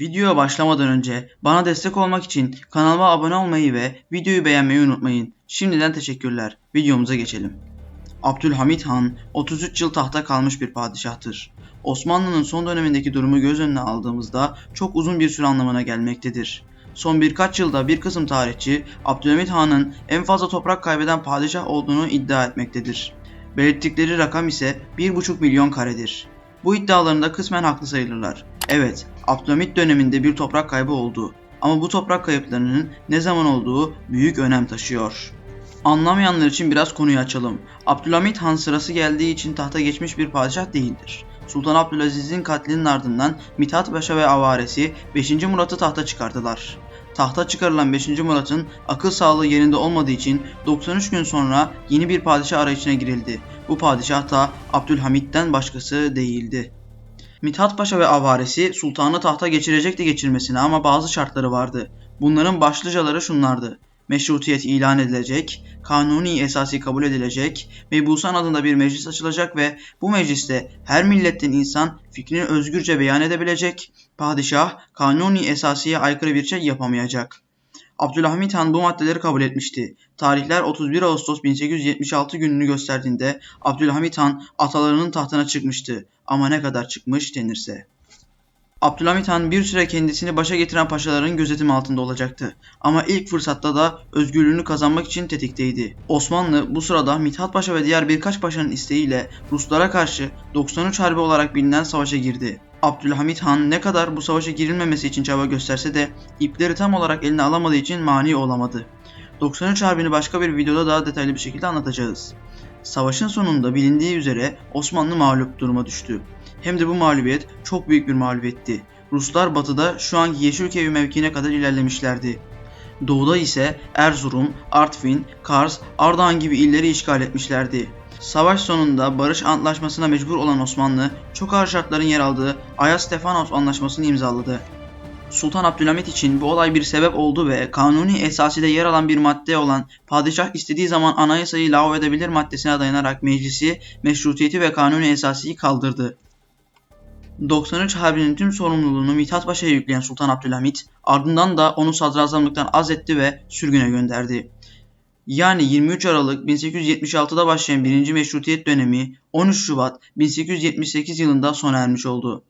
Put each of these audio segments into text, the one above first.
Videoya başlamadan önce bana destek olmak için kanalıma abone olmayı ve videoyu beğenmeyi unutmayın. Şimdiden teşekkürler. Videomuza geçelim. Abdülhamit Han 33 yıl tahta kalmış bir padişahtır. Osmanlı'nın son dönemindeki durumu göz önüne aldığımızda çok uzun bir süre anlamına gelmektedir. Son birkaç yılda bir kısım tarihçi Abdülhamit Han'ın en fazla toprak kaybeden padişah olduğunu iddia etmektedir. Belirttikleri rakam ise 1,5 milyon karedir. Bu iddialarında kısmen haklı sayılırlar. Evet, Abdülhamit döneminde bir toprak kaybı oldu. Ama bu toprak kayıplarının ne zaman olduğu büyük önem taşıyor. Anlamayanlar için biraz konuyu açalım. Abdülhamit Han sırası geldiği için tahta geçmiş bir padişah değildir. Sultan Abdülaziz'in katlinin ardından Mithat Paşa ve avaresi 5. Murat'ı tahta çıkardılar. Tahta çıkarılan 5. Murat'ın akıl sağlığı yerinde olmadığı için 93 gün sonra yeni bir padişah arayışına girildi. Bu padişah da Abdülhamit'ten başkası değildi. Mithat Paşa ve avaresi sultanı tahta geçirecekti geçirmesine ama bazı şartları vardı. Bunların başlıcaları şunlardı. Meşrutiyet ilan edilecek, kanuni esası kabul edilecek, mebusan adında bir meclis açılacak ve bu mecliste her milletten insan fikrini özgürce beyan edebilecek, padişah kanuni esasiye aykırı bir şey yapamayacak. Abdülhamit Han bu maddeleri kabul etmişti. Tarihler 31 Ağustos 1876 gününü gösterdiğinde Abdülhamit Han atalarının tahtına çıkmıştı. Ama ne kadar çıkmış denirse. Abdülhamit Han bir süre kendisini başa getiren paşaların gözetim altında olacaktı. Ama ilk fırsatta da özgürlüğünü kazanmak için tetikteydi. Osmanlı bu sırada Mithat Paşa ve diğer birkaç paşanın isteğiyle Ruslara karşı 93 Harbi olarak bilinen savaşa girdi. Abdülhamit Han ne kadar bu savaşa girilmemesi için çaba gösterse de ipleri tam olarak eline alamadığı için mani olamadı. 93 Harbi'ni başka bir videoda daha detaylı bir şekilde anlatacağız. Savaşın sonunda bilindiği üzere Osmanlı mağlup duruma düştü. Hem de bu mağlubiyet çok büyük bir mağlubiyetti. Ruslar batıda şu anki Yeşilköy mevkiine kadar ilerlemişlerdi. Doğuda ise Erzurum, Artvin, Kars, Ardahan gibi illeri işgal etmişlerdi. Savaş sonunda barış antlaşmasına mecbur olan Osmanlı, çok ağır şartların yer aldığı Ayas-Stefanos anlaşmasını imzaladı. Sultan Abdülhamit için bu olay bir sebep oldu ve kanuni esaside yer alan bir madde olan padişah istediği zaman anayasayı lağv edebilir maddesine dayanarak meclisi, meşrutiyeti ve kanuni esasiyi kaldırdı. 93 Harbi'nin tüm sorumluluğunu Mithat Paşa'ya yükleyen Sultan Abdülhamit ardından da onu sadrazamlıktan azletti ve sürgüne gönderdi. Yani 23 Aralık 1876'da başlayan 1. Meşrutiyet dönemi 13 Şubat 1878 yılında sona ermiş oldu.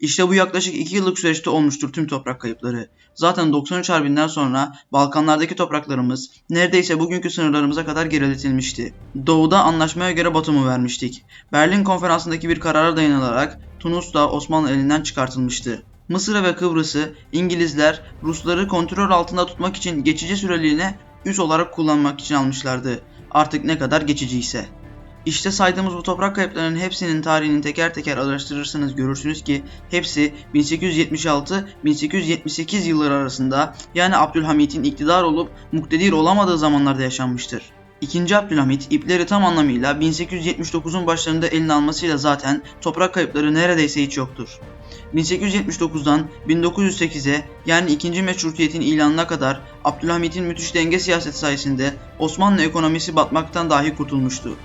İşte bu yaklaşık 2 yıllık süreçte olmuştur tüm toprak kayıpları. Zaten 93 Harbi'nden sonra Balkanlardaki topraklarımız neredeyse bugünkü sınırlarımıza kadar geriletilmişti. Doğuda anlaşmaya göre Batum'u vermiştik. Berlin konferansındaki bir karara dayanılarak Tunus da Osmanlı elinden çıkartılmıştı. Mısır'ı ve Kıbrıs'ı İngilizler Rusları kontrol altında tutmak için geçici süreliğine üs olarak kullanmak için almışlardı. Artık ne kadar geçici ise. İşte saydığımız bu toprak kayıplarının hepsinin tarihini teker teker araştırırsanız görürsünüz ki hepsi 1876-1878 yılları arasında yani Abdülhamit'in iktidar olup muktedir olamadığı zamanlarda yaşanmıştır. İkinci Abdülhamit ipleri tam anlamıyla 1879'un başlarında eline almasıyla zaten toprak kayıpları neredeyse hiç yoktur. 1879'dan 1908'e yani 2. Meşrutiyet'in ilanına kadar Abdülhamit'in müthiş denge siyaseti sayesinde Osmanlı ekonomisi batmaktan dahi kurtulmuştu.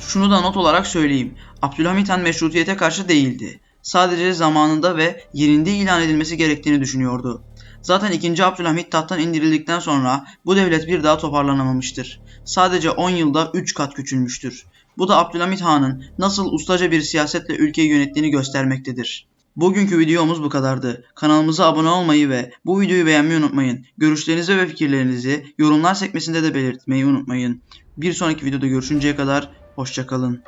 Şunu da not olarak söyleyeyim. Abdülhamit Han meşrutiyete karşı değildi. Sadece zamanında ve yerinde ilan edilmesi gerektiğini düşünüyordu. Zaten 2. Abdülhamit tahttan indirildikten sonra bu devlet bir daha toparlanamamıştır. Sadece 10 yılda 3 kat küçülmüştür. Bu da Abdülhamit Han'ın nasıl ustaca bir siyasetle ülkeyi yönettiğini göstermektedir. Bugünkü videomuz bu kadardı. Kanalımıza abone olmayı ve bu videoyu beğenmeyi unutmayın. Görüşlerinizi ve fikirlerinizi yorumlar sekmesinde de belirtmeyi unutmayın. Bir sonraki videoda görüşünceye kadar hoşçakalın.